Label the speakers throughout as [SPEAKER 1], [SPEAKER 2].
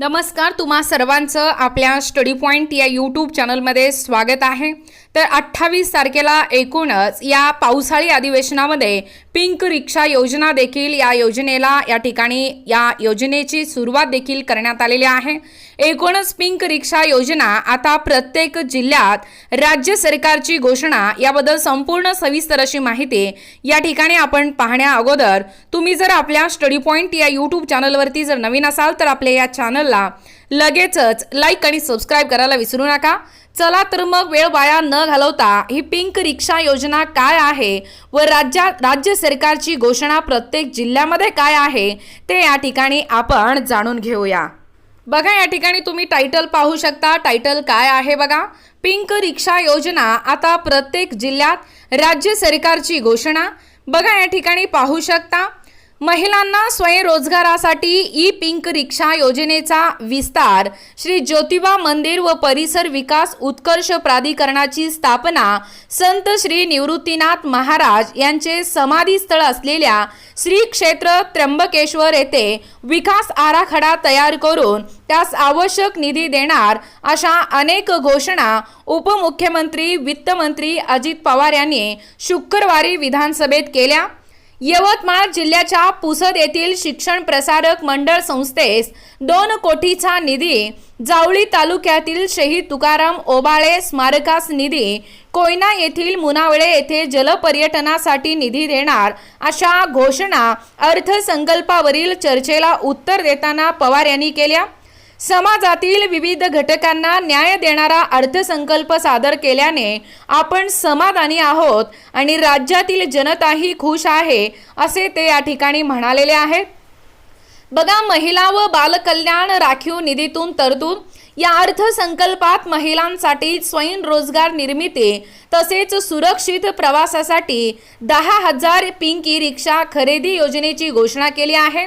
[SPEAKER 1] नमस्कार तुम्हा सर्वांचं आपल्या स्टडी पॉईंट या यूट्यूब चॅनलमध्ये स्वागत आहे. तर अठ्ठावीस तारखेला एकूणच या पावसाळी अधिवेशनामध्ये पिंक रिक्षा योजना देखील या योजनेला या ठिकाणी या योजनेची सुरुवात देखील करण्यात आलेली आहे. एकूणच पिंक रिक्षा योजना आता प्रत्येक जिल्ह्यात राज्य सरकारची घोषणा याबद्दल संपूर्ण सविस्तर अशी माहिती या ठिकाणी आपण पाहण्या अगोदर. तुम्ही जर आपल्या स्टडी पॉईंट या यूट्यूब चॅनलवरती जर नवीन असाल तर आपल्या या चॅनलला लगेचच लाईक आणि सबस्क्राईब करायला विसरू नका. चला तर मग वेळ वाया न घालवता ही पिंक रिक्षा योजना काय आहे व राज्यात राज्य सरकारची घोषणा प्रत्येक जिल्ह्यामध्ये काय आहे ते या ठिकाणी आपण जाणून घेऊया. बघा या ठिकाणी तुम्ही टायटल पाहू शकता. टायटल काय आहे बघा? पिंक रिक्षा योजना आता प्रत्येक जिल्ह्यात राज्य सरकारची घोषणा. बघा या ठिकाणी पाहू शकता. महिलांना स्वयंरोजगारासाठी ई पिंक रिक्षा योजनेचा विस्तार श्री ज्योतिबा मंदिर व परिसर विकास उत्कर्ष प्राधिकरणाची स्थापना संत श्री निवृत्तीनाथ महाराज यांचे समाधीस्थळ असलेल्या श्री क्षेत्र त्र्यंबकेश्वर येथे विकास आराखडा तयार करून त्यास आवश्यक निधी देणार अशा अनेक घोषणा उपमुख्यमंत्री वित्तमंत्री अजित पवार यांनी शुक्रवारी विधानसभेत केल्या. यवतमाळ जिल्ह्याच्या पुसद येथील शिक्षण प्रसारक मंडळ संस्थेस दोन कोटीचा निधी जावळी तालुक्यातील शहीद तुकाराम ओबाळे स्मारकास निधी कोयना येथील मुनावळे येथे जलपर्यटनासाठी निधी देणार अशा घोषणा अर्थसंकल्पावरील चर्चेला उत्तर देताना पवार यांनी केल्या. समाजातील विविध घटकांना न्याय देणारा अर्थसंकल्प सादर केल्याने आपण समाधानी आहोत आणि राज्यातील जनताही खुश आहे असे ते या ठिकाणी म्हणालेले आहेत. बघा महिला व बालकल्याण राखीव निधीतून तरतूद. या अर्थसंकल्पात महिलांसाठी स्वयंरोजगार निर्मिती तसेच सुरक्षित प्रवासासाठी दहा हजार पिंकी रिक्षा खरेदी योजनेची घोषणा केली आहे.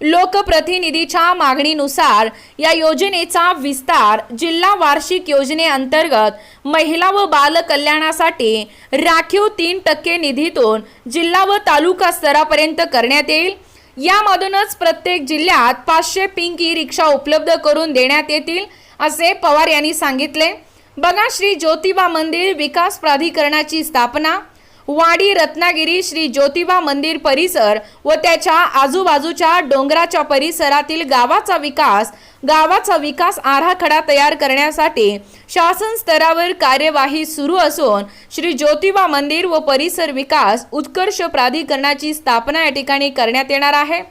[SPEAKER 1] लोकप्रतिनिधीच्या मागणीनुसार या योजनेचा विस्तार जिल्हा वार्षिक योजनेअंतर्गत महिला व बाल कल्याणासाठी राखीव तीन टक्के निधीतून जिल्हा व तालुका स्तरापर्यंत करण्यात येईल. यामधूनच प्रत्येक जिल्ह्यात पाचशे पिंक ई रिक्षा उपलब्ध करून देण्यात येतील असे पवार यांनी सांगितले. बघा श्री ज्योतिबा मंदिर विकास प्राधिकरणाची स्थापना वाडी रत्नागिरी श्री ज्योतिबा मंदिर परिसर व त्याच्या आजूबाजूच्या डोंगराच्या परिसरातील गावाचा विकास गावाचा विकास आराखडा तयार करण्यासाठी शासन स्तरावर कार्यवाही सुरू असून श्री ज्योतिबा मंदिर व परिसर विकास उत्कर्ष प्राधिकरणाची स्थापना या ठिकाणी करण्यात येणार आहे.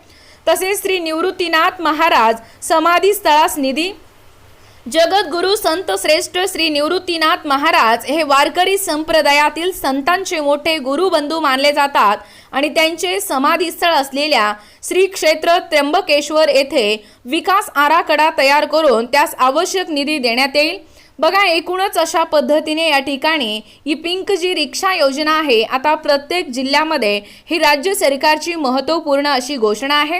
[SPEAKER 1] तसेच श्री निवृत्तीनाथ महाराज समाधी स्थळास निधी जगद्गुरु संत श्रेष्ठ श्री निवृत्तीनाथ महाराज हे वारकरी संप्रदायातील संतांचे मोठे गुरुबंधू मानले जातात आणि त्यांचे समाधीस्थळ असलेल्या श्री क्षेत्र त्र्यंबकेश्वर येथे विकास आराखडा तयार करून त्यास आवश्यक निधी देण्यात येईल. बघा एकूणच अशा पद्धतीने या ठिकाणी ही पिंक जी रिक्षा योजना आहे आता प्रत्येक जिल्ह्यामध्ये ही राज्य सरकारची महत्त्वपूर्ण अशी घोषणा आहे.